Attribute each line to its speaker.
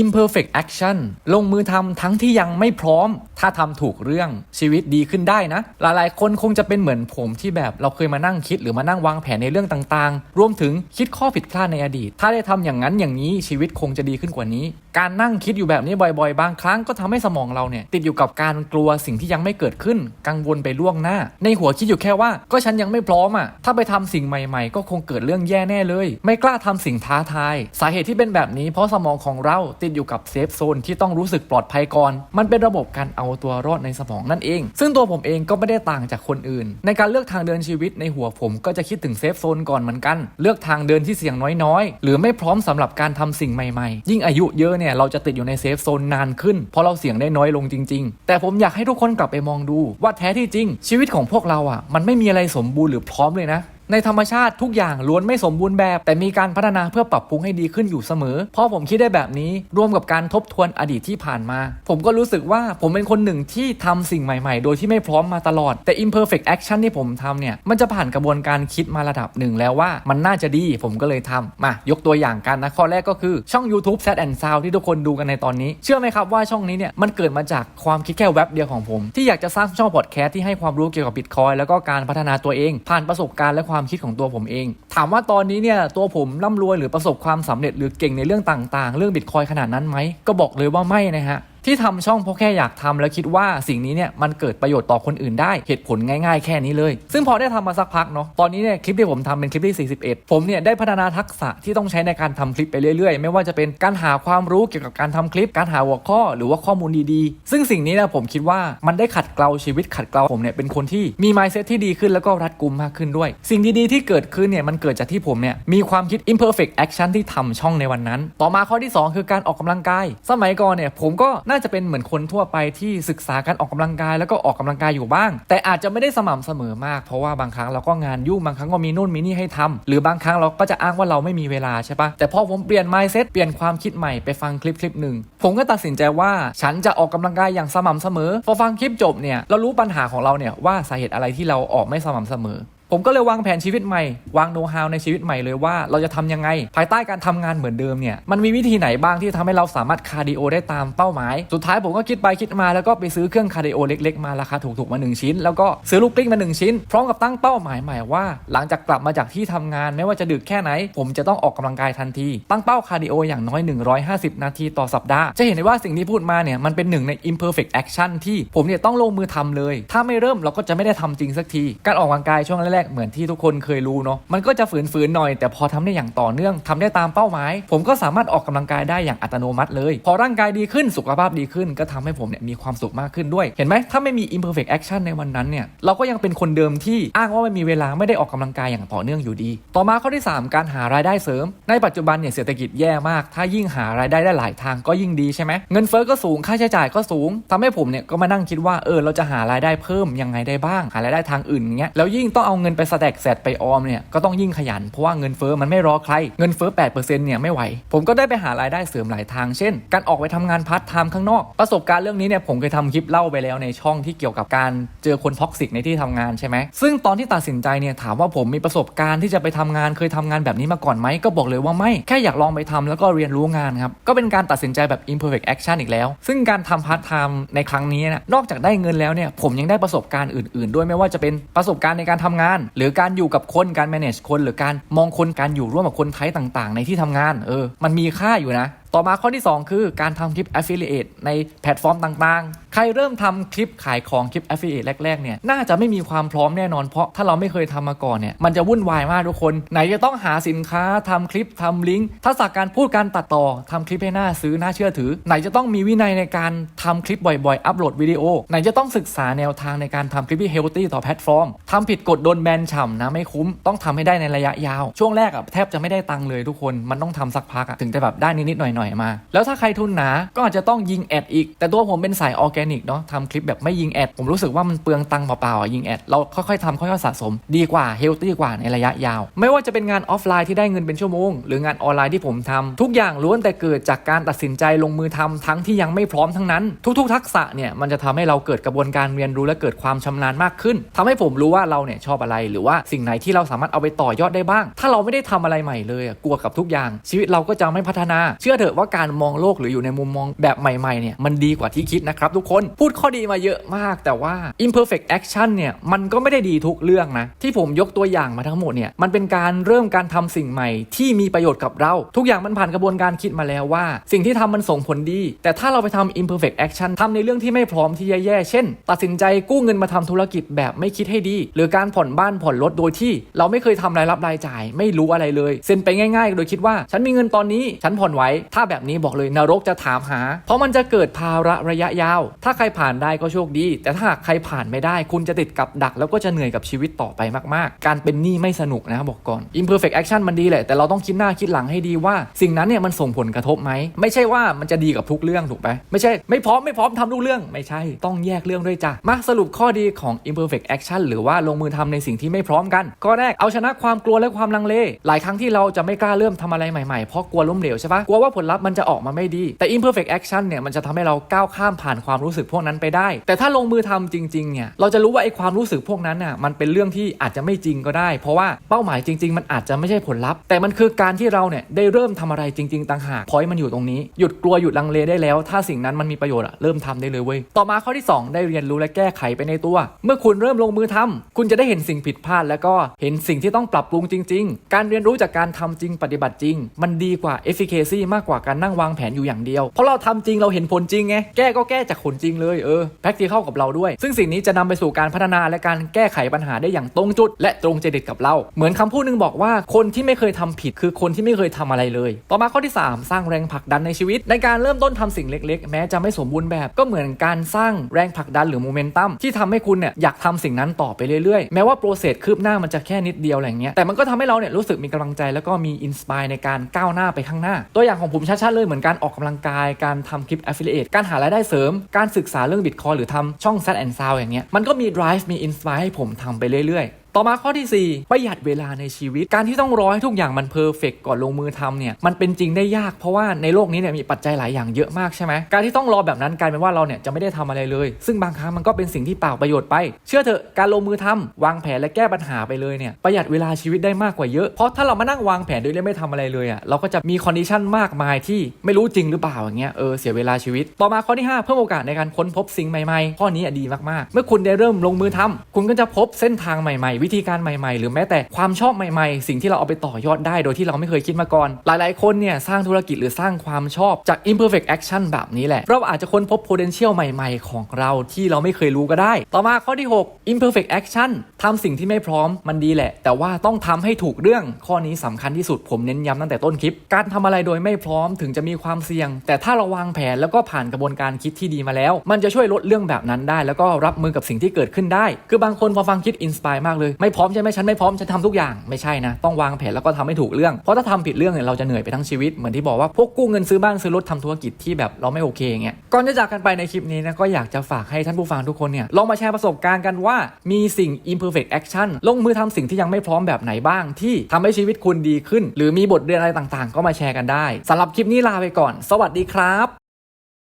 Speaker 1: imperfect action ลงมือทำทั้งที่ยังไม่พร้อมถ้าทำถูกเรื่องชีวิตดีขึ้นได้นะ หลายๆ คนคงจะเป็นเหมือนผมที่แบบเราเคยมานั่งคิดหรือมานั่งวางแผนในเรื่องต่างๆ รวมถึงคิดข้อผิดพลาดในอดีต ถ้าได้ทำอย่างนั้นอย่างนี้ชีวิตคงจะดีขึ้นกว่านี้ การนั่งคิดอยู่แบบนี้บ่อยๆ บางครั้งก็ทำให้สมองเราเนี่ยติดอยู่กับการกลัวสิ่งที่ยังไม่เกิดขึ้น กังวลไปล่วงหน้า ในหัวคิดอยู่แค่ว่า ก็ฉันยังไม่พร้อมอะถ้าไปทำสิ่งใหม่ ๆ ก็คงเกิดเรื่องแย่แน่เลย ไม่กล้าทำสิ่งท้าทาย สาเหตุที่เป็นแบบนี้ เพราะสมองของเราติดอยู่กับเซฟโซนที่ต้องรู้สึกปลอดภัยก่อนมันเป็นระบบการเอาาตัวรอดในสมองนั่นเอง ซึ่งตัวผมเองก็ไม่ได้ต่างจากคนอื่น ในการเลือกทางเดินชีวิตในหัวผมก็จะคิดถึงเซฟโซนก่อนเหมือนกัน เลือกทางเดินที่เสี่ยงน้อยๆ หรือไม่พร้อมสำหรับการทำสิ่งใหม่ๆ ยิ่งอายุเยอะเนี่ยเราจะติดอยู่ในเซฟโซนนานขึ้นเพราะเราเสี่ยงได้น้อยลงจริง ๆ แต่ผมอยากให้ทุกคนกลับไปมองดู ว่าแท้ที่จริง ชีวิตของพวกเราอะมันไม่มีอะไรสมบูรณ์หรือพร้อมเลยนะ ในธรรมชาติทุกอย่างล้วนไม่สมบูรณ์แบบ แต่มีการพัฒนาเพื่อปรับปรุงให้ดีขึ้นอยู่เสมอเพราะผมคิดได้แบบนี้รวมกับการทบทวนอดีตที่ผ่านมา ผมก็รู้สึกว่าผมเป็นคนหนึ่งที่ทำสิ่งใหม่ ๆ โดยที่ไม่พร้อมมาตลอด แต่ imperfect action ที่ผมทำเนี่ยมันจะผ่านกระบวนการคิดมาระดับหนึ่งแล้วว่ามันน่าจะดีผมก็เลยทำมายกตัวอย่างกันนะข้อแรกก็คือช่อง YouTube Sad and Sound ที่ทุกคนดูกันในตอนนี้ เชื่อไหมครับว่าช่องนี้เนี่ยมันเกิดมาจากความคิดแค่แว็บเดียวของผม ที่อยากจะสร้างช่องพอดแคสต์ที่ให้ความรู้เกี่ยวกับบิตคอยแล้วก็การพัฒนาตัวเองผ่านประสบการณ์และความคิดของตัวผมเอง ถามว่าตอนนี้เนี่ยตัวผมร่ำรวยหรือประสบความสำเร็จหรือเก่งในเรื่องต่างๆ เรื่องบิตคอยขนาดนั้นไหมก็บอกเลยว่าไม่นะฮะ ที่ทำช่องเพราะแค่อยากทำแล้วคิดว่าสิ่งนี้เนี่ยมันเกิดประโยชน์ต่อคนอื่นได้เหตุผลง่ายๆ แค่นี้เลย ซึ่งพอได้ทำมาสักพักเนาะตอนนี้เนี่ยคลิปที่ผมทำเป็นคลิปที่ 41 ผมเนี่ยได้พัฒนาทักษะที่ต้องใช้ในการทำคลิปไปเรื่อยๆ ไม่ว่าจะเป็นการหาความรู้เกี่ยวกับการทำคลิป การหาหัวข้อหรือว่าข้อมูลดีๆ ซึ่งสิ่งนี้นะผมคิดว่ามันได้ขัดเกลาชีวิตขัดเกลาผมเนี่ยเป็นคนที่มี mindset ที่ดีขึ้นแล้วก็รัดกุมมากขึ้นด้วย สิ่งดีๆที่เกิดขึ้นเนี่ยมันเกิดจากที่ผมเนี่ยมีความคิด imperfect action ที่ทำช่องในวันนั้น ต่อมาข้อที่สองคือการออกกำลังกาย สมัยก่อนเนี่ยผมก็นาจะเป็นเหมือนคนทั่วไปที่ศึกษาการออกกำลังกายแล้วก็ออกกำลังกายอยู่บ้าง แต่อาจจะไม่ได้สม่ำเสมอมาก เพราะว่าบางครั้งเราก็งานยุ่งบางครั้งก็มีนู่นมีนี่ให้ทำหรือบางครั้งเราก็จะอ้างว่าเราไม่มีเวลาใช่ปะแต่พอผมเปลี่ยน mindset เปลี่ยนความคิดใหม่ไปฟังคลิปคลิปหนึ่งผมก็ตัดสินใจว่าฉันจะออกกำลังกายอย่างสม่ำเสมอ พอฟังคลิปจบเนี่ยเรารู้ปัญหาของเราเนี่ยว่าสาเหตุอะไรที่เราออกไม่สม่ำเสมอ ผมก็เลยวางแผนชีวิตใหม่ วางโน้ตฮาวในชีวิตใหม่เลยว่าเราจะทำยังไง ภายใต้การทำงานเหมือนเดิมเนี่ยมันมีวิธีไหนบ้างที่ทำให้เราสามารถคาร์ดิโอได้ตามเป้าหมาย สุดท้ายผมก็คิดไปคิดมาแล้วก็ไปซื้อเครื่องคาร์ดิโอเล็กๆมาราคาถูกๆมา 1 ชิ้น แล้วก็ซื้อลูกกลิ้งมา 1 ชิ้น พร้อมกับตั้งเป้าหมายใหม่ว่าหลังจากกลับมาจากที่ทำงานไม่ว่าจะดึกแค่ไหน ผมจะต้องออกกำลังกายทันที ตั้งเป้าคาร์ดิโออย่างน้อย 150 นาทีต่อสัปดาห์ จะเห็นได้ว่าสิ่งที่พูดมาเนี่ยมันเป็นหนึ่งใน imperfect action ที่ผมเนี่ยต้องลงมือทำเลย ถ้าไม่เริ่มเราก็จะไม่ได้ทำจริงสักที การออกกำลังกายช่วงแรกเหมือนที่ทุกคนเคยรู้เนาะมันก็จะฝืนๆหน่อย แต่พอทำได้อย่างต่อเนื่องทำได้ตามเป้าหมาย ผมก็สามารถออกกำลังกายได้อย่างอัตโนมัติเลย พอร่างกายดีขึ้นสุขภาพดีขึ้น ก็ทำให้ผมเนี่ยมีความสุขมากขึ้นด้วย เห็นไหมถ้าไม่มี imperfect action ในวันนั้นเนี่ยเราก็ยังเป็นคนเดิมที่อ้างว่าไม่มีเวลาไม่ได้ออกกำลังกายอย่างต่อเนื่องอยู่ดี ต่อมาข้อที่ 3 การหารายได้เสริม ในปัจจุบันเนี่ยเศรษฐกิจแย่มาก ถ้ายิ่งหารายได้ได้หลายทางก็ยิ่งดีใช่ไหมเงินเฟ้อก็สูงค่าใช้จ่ายก็สูงทำให้ผมเนี่ยก็มานั่งคิดว่าเออเราจะหารายได้เพิ่มยังไงได้บ้าง หารายได้ทางอื่นเงี้ยแล้วยิ่งต้องเอาเงินไปสแต็กแสดไปออมเนี่ยก็ต้องยิ่งขยัน เพราะว่าเงินเฟ้อมันไม่รอใคร เงินเฟ้อ8%เนี่ยไม่ไหว ผมก็ได้ไปหารายได้เสริมหลายทางเช่น การออกไปทำงานพาร์ทไทม์ข้างนอก ประสบการณ์เรื่องนี้เนี่ยผมเคยทำคลิปเล่าไปแล้วในช่องที่เกี่ยวกับการเจอคนท็อกซิกในที่ทำงานใช่ไหมซึ่งตอนที่ตัดสินใจเนี่ยถามว่าผมมีประสบการณ์ที่จะไปทำงานเคยทำงานแบบนี้มาก่อนไหมก็บอกเลยว่าไม่แค่อยากลองไปทำแล้วก็เรียนรู้งานครับก็เป็นการตัดสินใจแบบ imperfect action อีกแล้ว ซึ่งการทำพาร์ทไทม์ในครั้งนี้นะนอกจากได้เงินแล้วเนี่ยผมยังได้ประสบการณ์อื่น ๆ ด้วยไม่ว่าจะเป็นประสบการณ์ในการทำงานหรือการอยู่กับคนการ manage คน หรือการมองคนการอยู่ร่วมกับคนไทยต่างๆ ในที่ทำงานเออมันมีค่าอยู่นะ ต่อมาข้อที่ 2 คือการทำคลิป affiliate ในแพลตฟอร์มต่างๆ ใครเริ่มทำคลิปขายของคลิป affiliate แรกๆเนี่ยน่าจะไม่มีความพร้อมแน่นอนเพราะถ้าเราไม่เคยทำมาก่อนเนี่ยมันจะวุ่นวายมากทุกคน ไหนจะต้องหาสินค้าทำคลิปทำลิงก์ทักษะการพูดการตัดต่อทำคลิปให้น่าซื้อน่าเชื่อถือ ไหนจะต้องมีวินัยในการทำคลิปบ่อยๆ อัปโหลดวิดีโอ ไหนจะต้องศึกษาแนวทางในการทำคลิปที่ healthy ต่อแพลตฟอร์มทำผิดกฎโดนแบนฉ่ำนะไม่คุ้มต้องทำให้ได้ในระยะยาว ช่วงแรกอะแทบจะไม่ได้ตังค์เลยทุกคนมันต้องทำสักพักอะถึงจะแบบได้นิดๆหน่อยๆมา แล้วถ้าใครทุนหนาก็อาจจะต้องยิงแอดอีก แต่ตัวผมเป็นสายออร์แกนิกเนาะทำคลิปแบบไม่ยิงแอด ผมรู้สึกว่ามันเปลืองตังค์เปล่าๆอะยิงแอด เราค่อยๆทำค่อยๆสะสม ดีกว่าเฮลตี้กว่าในระยะยาว ไม่ว่าจะเป็นงานออฟไลน์ที่ได้เงินเป็นชั่วโมง หรืองานออนไลน์ที่ผมทำทุกอย่างล้วนแต่เกิดจากการตัดสินใจลงมือทำทั้งที่ยังไม่พร้อมทั้งนั้น ทุก ๆ ทักษะเนี่ยมันจะทำให้เราเกิดกระบวนการเรียนรู้และเกิดความชำนาญมากขึ้นทำให้ผมรู้ว่าเราเนี่ยชอบอะไร หรือว่าสิ่งไหนที่เราสามารถเอาไปต่อยอดได้บ้าง ถ้าเราไม่ได้ทำอะไรใหม่เลยกลัวกับทุกอย่าง ชีวิตเราก็จะไม่พัฒนา เชื่อเถอะว่าการมองโลกหรืออยู่ในมุมมองแบบใหม่ๆเนี่ยมันดีกว่าที่คิดนะครับทุกคนพูดข้อดีมาเยอะมาก แต่ว่า imperfect action เนี่ยมันก็ไม่ได้ดีทุกเรื่องนะ ที่ผมยกตัวอย่างมาทั้งหมดเนี่ยมันเป็นการเริ่มการทำสิ่งใหม่ที่มีประโยชน์กับเรา ทุกอย่างมันผ่านกระบวนการคิดมาแล้วว่า สิ่งที่ทำมันส่งผลดี แต่ถ้าเราไปทำ imperfect action ทำในเรื่องที่ไม่พร้อมที่แย่ๆเช่น ตัดสินใจกู้เงินมาทำธุรกิจแบบไม่คิดให้ดี หรือการผ่อนบ้านผ่อนรถโดยที่ เราไม่เคยทำรายรับรายจ่าย ไม่รู้อะไรเลยเซ็นไปง่าย ๆ โดยคิดว่าฉันมีเงินตอนนี้ฉันผ่อนไว้ ถ้าแบบนี้บอกเลยนรกจะถามหา เพราะมันจะเกิดภาระระยะยาวถ้าใครผ่านได้ก็โชคดี แต่ถ้าใครผ่านไม่ได้ คุณจะติดกับดัก แล้วก็จะเหนื่อยกับชีวิตต่อไปมากๆ การเป็นหนี้ไม่สนุกนะบอกก่อน imperfect action มันดีแหละ แต่เราต้องคิดหน้าคิดหลังให้ดีว่า สิ่งนั้นเนี่ยมันส่งผลกระทบไหม ไม่ใช่ว่ามันจะดีกับทุกเรื่องถูกไหมไม่ใช่ไม่พร้อมไม่พร้อมทำทุกเรื่อง ไม่ใช่ต้องแยกเรื่องด้วยจ้ะมาสรุปข้อดีของ imperfect action หรือว่าลงมือทำในสิ่งที่ไม่พร้อมกันข้อแรกเอาชนะความกลัวและความลังเล หลายครั้งที่เราจะไม่กล้าเริ่มทำอะไรใหม่ๆ เพราะกลัวล้มเหลวใช่ปะกลัวว่าผลลัพธ์มันจะออกมาไม่ดีแต่ imperfect action เนี่ยมันจะทำให้เราก้าวข้ามผ่านความรู้้สึกพวกนั้นไปได้ แต่ถ้าลงมือทำจริงๆเนี่ยเราจะรู้ว่าไอ้ความรู้สึกพวกนั้นน่ะมันเป็นเรื่องที่อาจจะไม่จริงก็ได้ เพราะว่าเป้าหมายจริง ๆ มันอาจจะไม่ใช่ผลลัพธ์ แต่มันคือการที่เราเนี่ยได้เริ่มทำอะไรจริง ๆต่างหากพอยมันอยู่ตรงนี้หยุดกลัวหยุดลังเลได้แล้ว ถ้าสิ่งนั้นมันมีประโยชน์อะเริ่มทำได้เลยเว้ยต่อมาข้อที่ 2 ได้เรียนรู้และแก้ไขไปในตัว เมื่อคุณเริ่มลงมือทำคุณจะได้เห็นสิ่งผิดพลาด แล้วก็เห็นสิ่งที่ต้องปรับปรุงจริง ๆ การเรียนรู้จากการทำจริงปฏิบัติจริง มันดีกว่า efficacy มากกว่าการนั่งวางแผนอยู่อย่างเดียวเพราะเราทำจริงเราเห็นผลจริงไงแก้ก็แก้จากผลจริงเลย เออ practical กับเราด้วย ซึ่งสิ่งนี้จะนำไปสู่การพัฒนาและการแก้ไขปัญหาได้อย่างตรงจุด และตรงใจเด็ดกับเรา เหมือนคำพูดหนึงบอกว่าคนที่ไม่เคยทำผิดคือคนที่ไม่เคยทำอะไรเลย ต่อมาข้อที่ 3 สร้างแรงผลักดันในชีวิต ในการเริ่มต้นทำสิ่งเล็ก ๆ แม้จะไม่สมบูรณ์แบบ ก็เหมือนการสร้างแรงผลักดันหรือโมเมนตัมที่ทำให้คุณเนี่ยอยากทำสิ่งนั้นต่อไปเรื่อยๆ แม้ว่าโปรเซสคืบหน้ามันจะแค่นิดเดียวอะไรเงี้ย แต่มันก็ทำให้เราเนี่ยรู้สึกมีกำลังใจแล้วก็มีอินสปายในการก้าวหน้าไปข้างหน้า ตัวอย่างของผมชัดๆเลยเหมือนการออกกำลังกาย การทำคลิป affiliate การหารายได้เสริม การการศึกษาเรื่องบิตคอยหรือทำช่อง s ซ t and Sound อย่างเงี้ยมันก็มี drive มี inspire ให้ผมทำไปเรื่อย ต่อมาข้อที่ 4 ประหยัดเวลาในชีวิต การที่ต้องรอให้ทุกอย่างมันเพอร์เฟกก่อนลงมือทำเนี่ยมันเป็นจริงได้ยากเพราะว่าในโลกนี้เนี่ยมีปัจจัยหลายอย่างเยอะมากใช่ไหมการที่ต้องรอแบบนั้นกลายเป็นว่าเราเนี่ยจะไม่ได้ทำอะไรเลย ซึ่งบางครั้งมันก็เป็นสิ่งที่เปล่าประโยชน์ไป เชื่อเถอะการลงมือทำวางแผนและแก้ปัญหาไปเลยเนี่ยประหยัดเวลาชีวิตได้มากกว่าเยอะเพราะถ้าเรามานั่งวางแผนโดยไม่ทำอะไรเลยอะเราก็จะมีคอนดิชันมากมายที่ไม่รู้จริงหรือเปล่าอย่างเงี้ยเออเสียเวลาชีวิต ต่อมาข้อที่ 5 เพิ่มโอกาสในการค้นพบสิ่งใหม่ๆ ข้อนี้ดีมากๆ เมื่อคุณได้เริ่มลงมือทำคุณก็จะพบเส้นทางใหม่ๆวิธีการใหม่ๆ หรือแม้แต่ความชอบใหม่ๆ สิ่งที่เราเอาไปต่อยอดได้โดยที่เราไม่เคยคิดมาก่อน หลายๆ คนเนี่ยสร้างธุรกิจหรือสร้างความชอบจาก imperfect action แบบนี้แหละ เราอาจจะค้นพบ potential ใหม่ๆ ของเราที่เราไม่เคยรู้ก็ได้ ต่อมาข้อที่ 6 imperfect action ทำสิ่งที่ไม่พร้อมมันดีแหละ แต่ว่าต้องทำให้ถูกเรื่องข้อนี้สำคัญที่สุดผมเน้นย้ำตั้งแต่ต้นคลิป การทำอะไรโดยไม่พร้อมถึงจะมีความเสี่ยง แต่ถ้าเราวางแผนแล้วก็ผ่านกระบวนการคิดที่ดีมาแล้ว มันจะช่วยลดเรื่องแบบนั้นได้ แล้วก็รับมือกับสิ่งที่เกิดขึ้นได้ คือบางคนพอฟังคิดอินสปายมากเลยไม่พร้อมใช่ไหมฉันไม่พร้อมฉันทำทุกอย่างไม่ใช่นะต้องวางแผนแล้วก็ทำให้ถูกเรื่อง เพราะถ้าทำผิดเรื่องเนี่ยเราจะเหนื่อยไปทั้งชีวิต เหมือนที่บอกว่าพวกกู้เงินซื้อบ้านซื้อรถทำธุรกิจที่แบบเราไม่โอเคเงี้ยก่อนจะจากกันไปในคลิปนี้นะก็อยากจะฝากให้ท่านผู้ฟังทุกคนเนี่ยลองมาแชร์ประสบการณ์กันว่ามีสิ่ง imperfect action ลงมือทำสิ่งที่ยังไม่พร้อมแบบไหนบ้างที่ทำให้ชีวิตคุณดีขึ้น หรือมีบทเรียนอะไรต่างๆ ก็มาแชร์กันได้สำหรับคลิปนี้ลาไปก่อน สวัสดีครับ